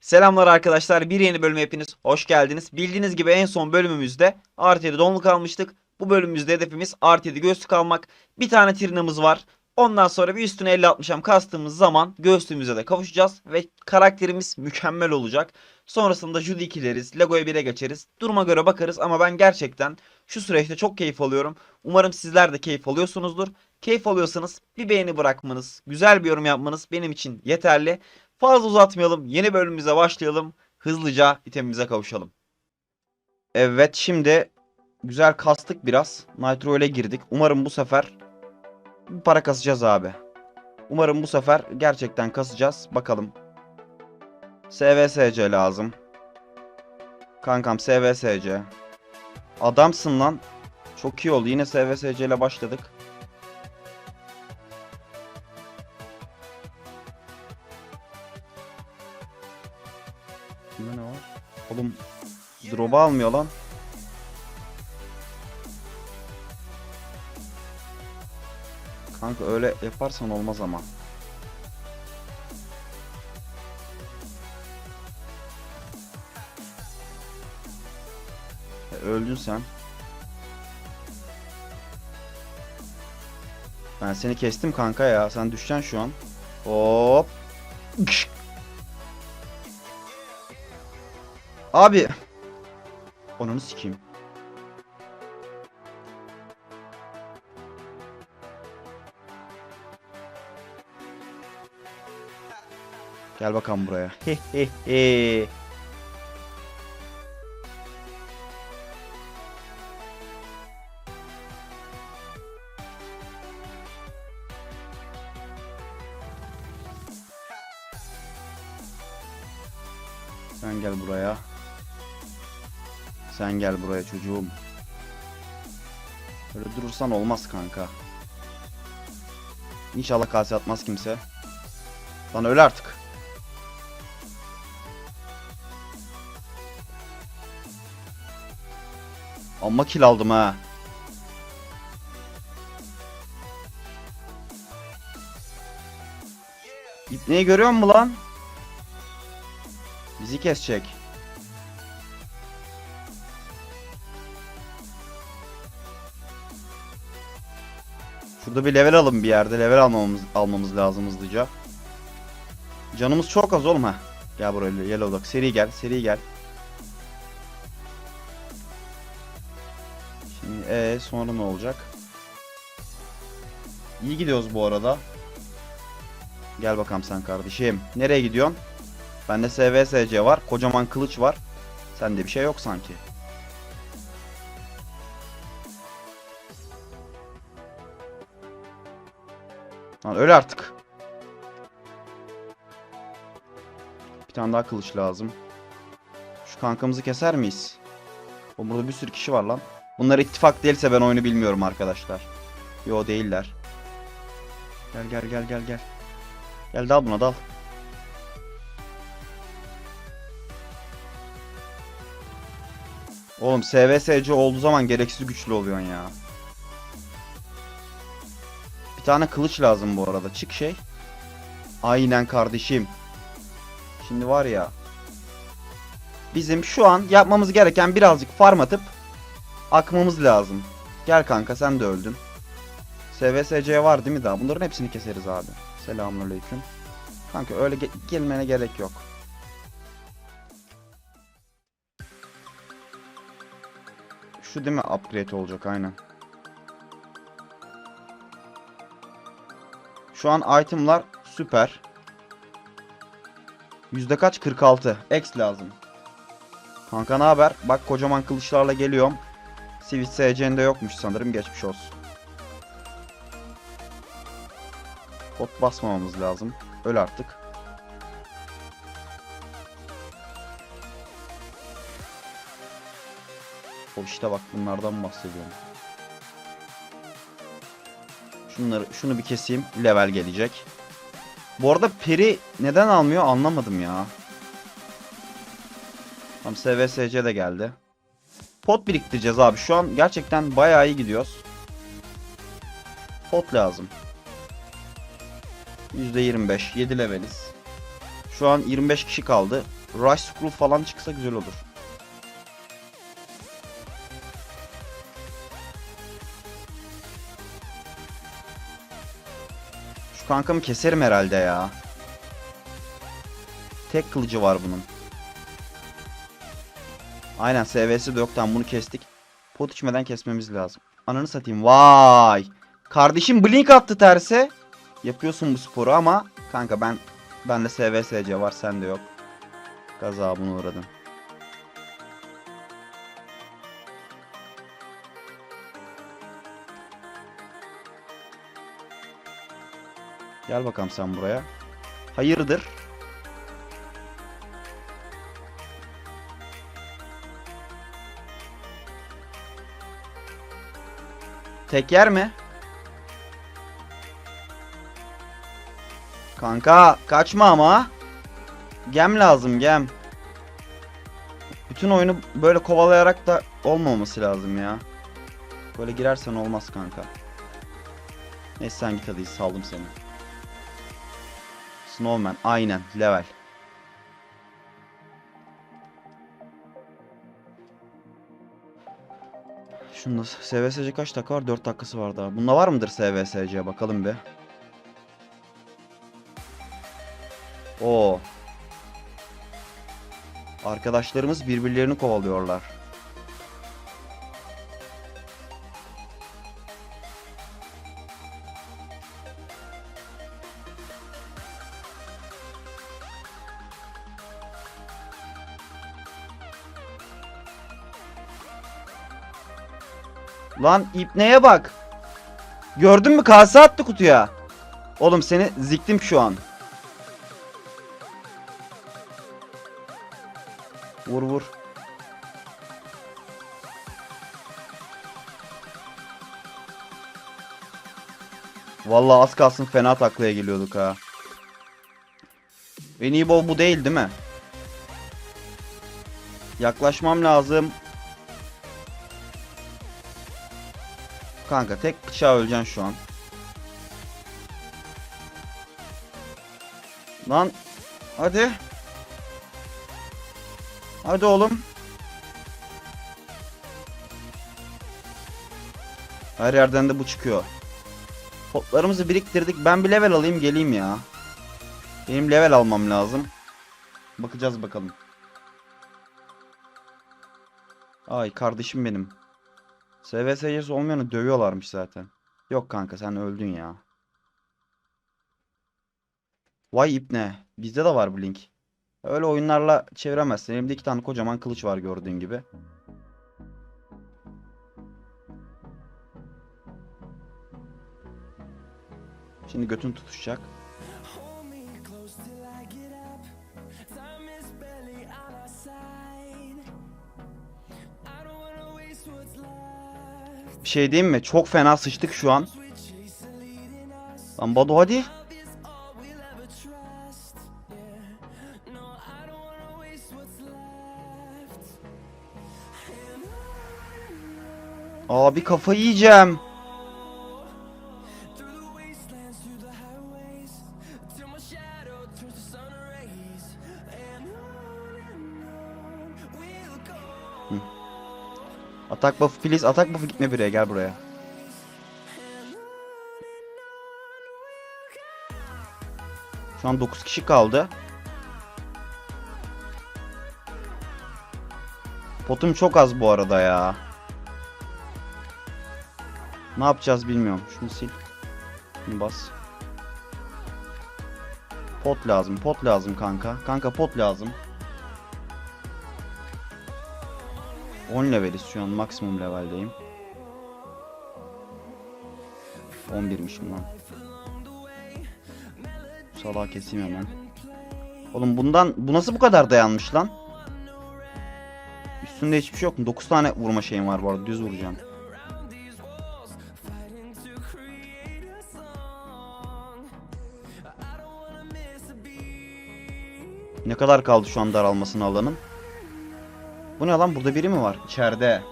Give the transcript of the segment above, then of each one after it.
Selamlar arkadaşlar. Bir yeni bölüme hepiniz hoş geldiniz. Bildiğiniz gibi en son bölümümüzde artı 7 donluk almıştık. Bu bölümümüzde hedefimiz artı 7 göğüslük almak. Bir tane trinimiz var. Ondan sonra bir üstüne 50-60'am kastığımız zaman göğüslüğümüze de kavuşacağız. Ve karakterimiz mükemmel olacak. Sonrasında Judy 2'leriz. Lego'ya 1'e geçeriz. Duruma göre bakarız ama ben gerçekten şu süreçte çok keyif alıyorum. Umarım sizler de keyif alıyorsunuzdur. Keyif alıyorsanız bir beğeni bırakmanız, güzel bir yorum yapmanız benim için yeterli. Fazla uzatmayalım. Yeni bölümümüze başlayalım. Hızlıca itemimize kavuşalım. Evet şimdi güzel kastık biraz. Nitro ile girdik. Umarım bu sefer bir para kasacağız abi. Umarım bu sefer gerçekten kasacağız. Bakalım. SVSC lazım. Kankam SVSC. Adamsın lan. Çok iyi oldu. Yine SVSC ile başladık. Drop'u almıyor lan. Kanka öyle yaparsan olmaz ama. E, öldün sen. Ben seni kestim kanka ya. Sen düşeceksin şu an. Hop. Abi. Onunu sikeyim. Gel bakalım buraya. He he he. Sen gel buraya. Sen gel buraya çocuğum. Böyle durursan olmaz kanka. İnşallah kase atmaz kimse. Lan öl artık. Amma kill aldım ha. İpneyi görüyor musun lan? Bizi kesecek. Şurada bir level alın bir yerde. Level almamız almamız lazım hızlıca. Canımız çok az oğlum ha. Gel buraya Yellow'dak. Seri gel. Seri gel. Şimdi ee, sonra ne olacak? İyi gidiyoruz bu arada. Gel bakalım sen kardeşim. Nereye gidiyorsun? Bende SVSC var. Kocaman kılıç var. Sende bir şey yok sanki. Lan öyle artık. Bir tane daha kılıç lazım. Şu kankamızı keser miyiz? O burada bir sürü kişi var lan. Bunlar ittifak değilse ben oyunu bilmiyorum arkadaşlar. Yo değiller. Gel gel gel gel gel. Gel dal buna dal. Oğlum SVSC olduğu zaman gereksiz güçlü oluyorsun ya. Tane kılıç lazım bu arada. Çık şey. Aynen kardeşim. Şimdi var ya. Bizim şu an yapmamız gereken birazcık farm atıp akmamız lazım. Gel kanka sen de öldün. SVSC var değil mi daha? Bunların hepsini keseriz abi. Selamünaleyküm. Kanka öyle ge- gelmene gerek yok. Şu değil mi upgrade olacak aynen. Şu an itemlar süper. Yüzde kaç? 46. X lazım. Kanka ne haber? Bak kocaman kılıçlarla geliyorum. Sivit SC'nde yokmuş sanırım. Geçmiş olsun. Bot basmamamız lazım. Öl artık. O işte bak bunlardan bahsediyorum. Şunları, şunu bir keseyim. Level gelecek. Bu arada peri neden almıyor anlamadım ya. Tam SVSC de geldi. Pot biriktireceğiz abi. Şu an gerçekten bayağı iyi gidiyoruz. Pot lazım. %25. 7 leveliz. Şu an 25 kişi kaldı. Rush Scroll falan çıksa güzel olur. Kankamı keserim herhalde ya. Tek kılıcı var bunun. Aynen SV'si de yok. Tamam bunu kestik. Pot içmeden kesmemiz lazım. Ananı satayım. Vay. Kardeşim blink attı terse. Yapıyorsun bu sporu ama kanka ben bende SVSC var sende yok. Gazabına uğradın. Gel bakalım sen buraya. Hayırdır? Tek yer mi? Kanka kaçma ama. Gem lazım gem. Bütün oyunu böyle kovalayarak da olmaması lazım ya. Böyle girersen olmaz kanka. Neyse sen git hadi saldım seni. Snowman aynen level. Şunda SVSC kaç dakika var? 4 dakikası var daha. Bunda var mıdır SVSC? Bakalım bir. Oo. Arkadaşlarımız birbirlerini kovalıyorlar. Lan ipneye bak. Gördün mü kase attı kutuya. Oğlum seni ziktim şu an. Vur vur. Vallahi az kalsın fena taklaya geliyorduk ha. En iyi bol bu değil değil mi? Yaklaşmam lazım. Kanka tek bıçağı öleceksin şu an. Lan hadi. Hadi oğlum. Her yerden de bu çıkıyor. Potlarımızı biriktirdik. Ben bir level alayım geleyim ya. Benim level almam lazım. Bakacağız bakalım. Ay kardeşim benim. SVS'si olmayanı dövüyorlarmış zaten. Yok kanka sen öldün ya. Vay ipne. Bizde de var Blink. Öyle oyunlarla çeviremezsin. Elimde iki tane kocaman kılıç var gördüğün gibi. Şimdi götün tutuşacak. Bir şey diyeyim mi? Çok fena sıçtık şu an. Lan Badu hadi. Love is all Atak buff please. Atak buff gitme buraya. Gel buraya. Şu an 9 kişi kaldı. Potum çok az bu arada ya. Ne yapacağız bilmiyorum. Şunu sil. Şunu bas. Pot lazım. Pot lazım kanka. Kanka pot lazım. 10 leveliz şu an. Maksimum leveldeyim. 11'mişim lan. Salağı keseyim hemen. Oğlum bundan bu nasıl bu kadar dayanmış lan? Üstünde hiçbir şey yok mu? 9 tane vurma şeyim var bu arada. Düz vuracağım. Ne kadar kaldı şu an daralmasına alanın? Bu ne lan? Burada biri mi var? İçeride.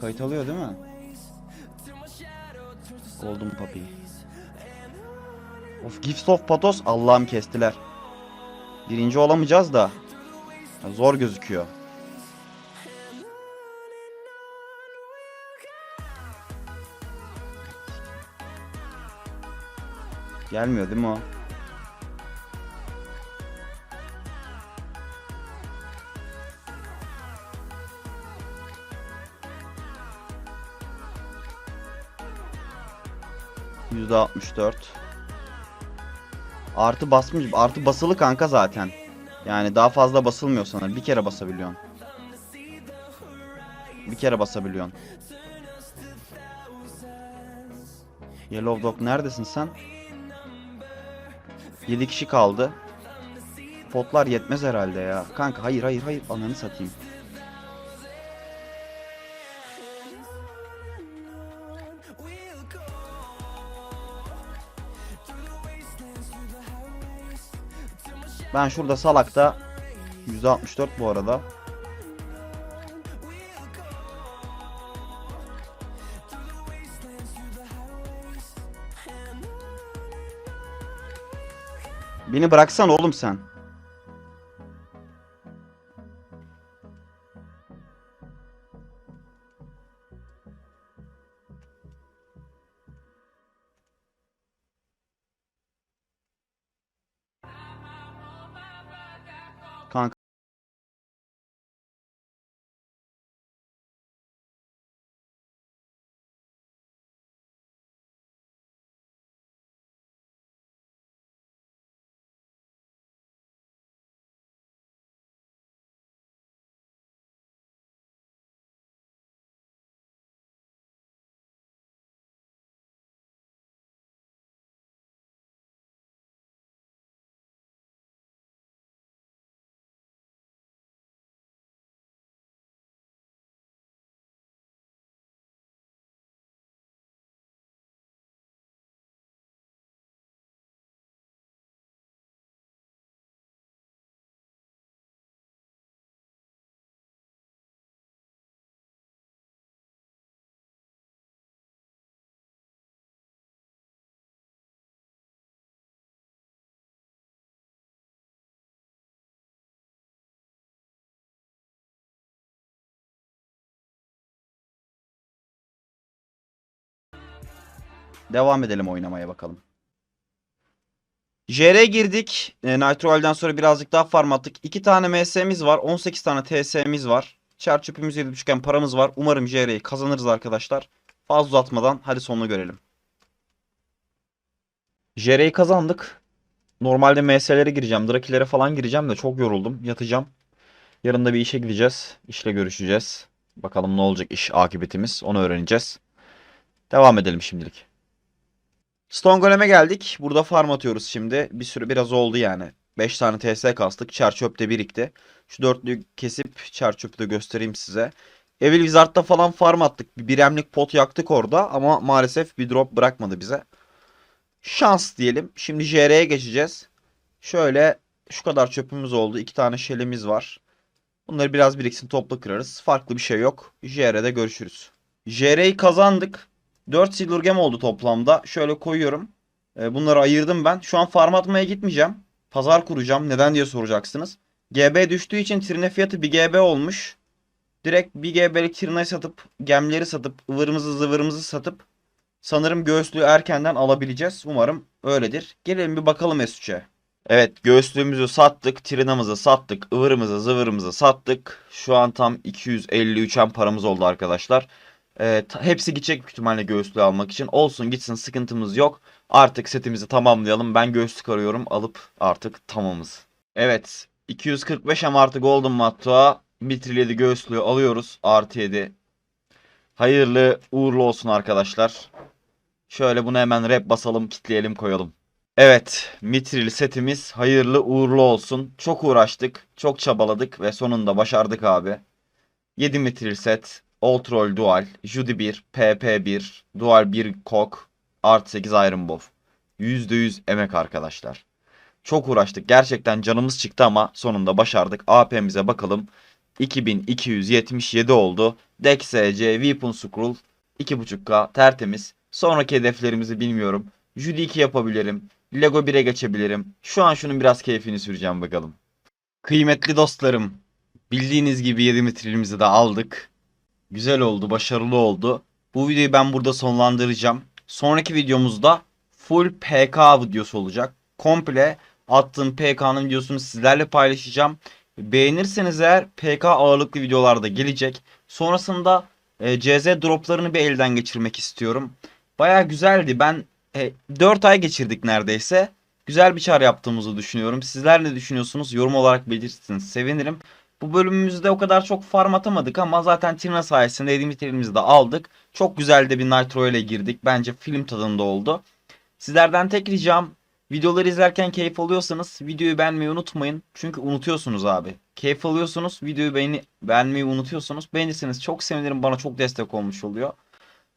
Kayıt alıyor değil mi? Golden Puppy. Of Gifts of Patos Allah'ım kestiler. Birinci olamayacağız da. Zor gözüküyor. Gelmiyor değil mi o? Yüzde altmış dört. Artı basmış, artı basılı kanka zaten. Yani daha fazla basılmıyor sana. Bir kere basabiliyorsun. Bir kere basabiliyorsun. Yellow Dog neredesin sen? 7 kişi kaldı. Potlar yetmez herhalde ya. Kanka hayır hayır hayır ananı satayım. Ben şurada salakta %64 bu arada. Beni bıraksan oğlum sen. devam edelim oynamaya bakalım. JR girdik. E, Nitroal'den sonra birazcık daha farm attık. 2 tane MS'miz var. 18 tane TS'miz var. Çerçöpümüz 7.5'gen paramız var. Umarım JR'yi kazanırız arkadaşlar. Fazla uzatmadan hadi sonunu görelim. JR'yi kazandık. Normalde MS'lere gireceğim. Drakilere falan gireceğim de çok yoruldum. Yatacağım. Yarın da bir işe gideceğiz. İşle görüşeceğiz. Bakalım ne olacak iş akıbetimiz. Onu öğreneceğiz. Devam edelim şimdilik. Stone Golem'e geldik. Burada farm atıyoruz şimdi. Bir sürü biraz oldu yani. 5 tane TS kastık. Çerçöp de birikti. Şu dörtlüyü kesip çerçöpü de göstereyim size. Evil Wizard'da falan farm attık. Bir biremlik pot yaktık orada ama maalesef bir drop bırakmadı bize. Şans diyelim. Şimdi JR'ye geçeceğiz. Şöyle şu kadar çöpümüz oldu. 2 tane şelimiz var. Bunları biraz biriksin topla kırarız. Farklı bir şey yok. JR'de görüşürüz. JR'yi kazandık. 4 silver gem oldu toplamda. Şöyle koyuyorum. Ee, bunları ayırdım ben. Şu an farm atmaya gitmeyeceğim. Pazar kuracağım. Neden diye soracaksınız. GB düştüğü için trine fiyatı 1 GB olmuş. Direkt 1 GB'lik trine satıp gemleri satıp ıvırımızı zıvırımızı satıp sanırım göğüslüğü erkenden alabileceğiz. Umarım öyledir. Gelelim bir bakalım S3'e. Evet göğüslüğümüzü sattık. Trinamızı sattık. ıvırımızı zıvırımızı sattık. Şu an tam 253'en paramız oldu arkadaşlar. Ta- hepsi gidecek büyük ihtimalle göğüslüğü almak için. Olsun gitsin sıkıntımız yok. Artık setimizi tamamlayalım. Ben göğüslük arıyorum. Alıp artık tamamız. Evet. 245 hem artı Golden Mattua. Mitril 7 göğüslüğü alıyoruz. Artı 7. Hayırlı uğurlu olsun arkadaşlar. Şöyle bunu hemen rap basalım, kitleyelim, koyalım. Evet, Mitril setimiz hayırlı uğurlu olsun. Çok uğraştık, çok çabaladık ve sonunda başardık abi. 7 Mitril set, Ultrol Dual, Judy 1, PP1, Dual 1 Kok, Art 8 Iron Buff. %100 emek arkadaşlar. Çok uğraştık. Gerçekten canımız çıktı ama sonunda başardık. AP'mize bakalım. 2277 oldu. Dex SC, Weapon Scroll 2.5K tertemiz. Sonraki hedeflerimizi bilmiyorum. Judy 2 yapabilirim. Lego 1'e geçebilirim. Şu an şunun biraz keyfini süreceğim bakalım. Kıymetli dostlarım, bildiğiniz gibi 7 metrilimizi de aldık. Güzel oldu, başarılı oldu. Bu videoyu ben burada sonlandıracağım. Sonraki videomuzda full PK videosu olacak. Komple attığım PK'nın videosunu sizlerle paylaşacağım. Beğenirseniz eğer PK ağırlıklı videolar da gelecek. Sonrasında e, CZ droplarını bir elden geçirmek istiyorum. Baya güzeldi. Ben e, 4 ay geçirdik neredeyse. Güzel bir çar yaptığımızı düşünüyorum. Sizler ne düşünüyorsunuz? Yorum olarak belirtirseniz sevinirim. Bu bölümümüzde o kadar çok farm atamadık ama zaten Tirna sayesinde Edimitrimizi de aldık. Çok güzel de bir Nitro ile girdik. Bence film tadında oldu. Sizlerden tek ricam videoları izlerken keyif alıyorsanız videoyu beğenmeyi unutmayın. Çünkü unutuyorsunuz abi. Keyif alıyorsunuz videoyu beğeni, beğenmeyi unutuyorsunuz. Beğenirseniz çok sevinirim bana çok destek olmuş oluyor.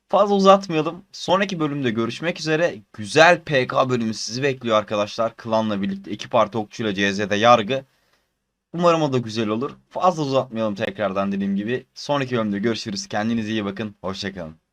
Fazla uzatmayalım. Sonraki bölümde görüşmek üzere. Güzel PK bölümü sizi bekliyor arkadaşlar. Klanla birlikte iki parti okçuyla CZ'de yargı. Umarım o da güzel olur. Fazla uzatmayalım tekrardan dediğim gibi. Sonraki bölümde görüşürüz. Kendinize iyi bakın. Hoşçakalın.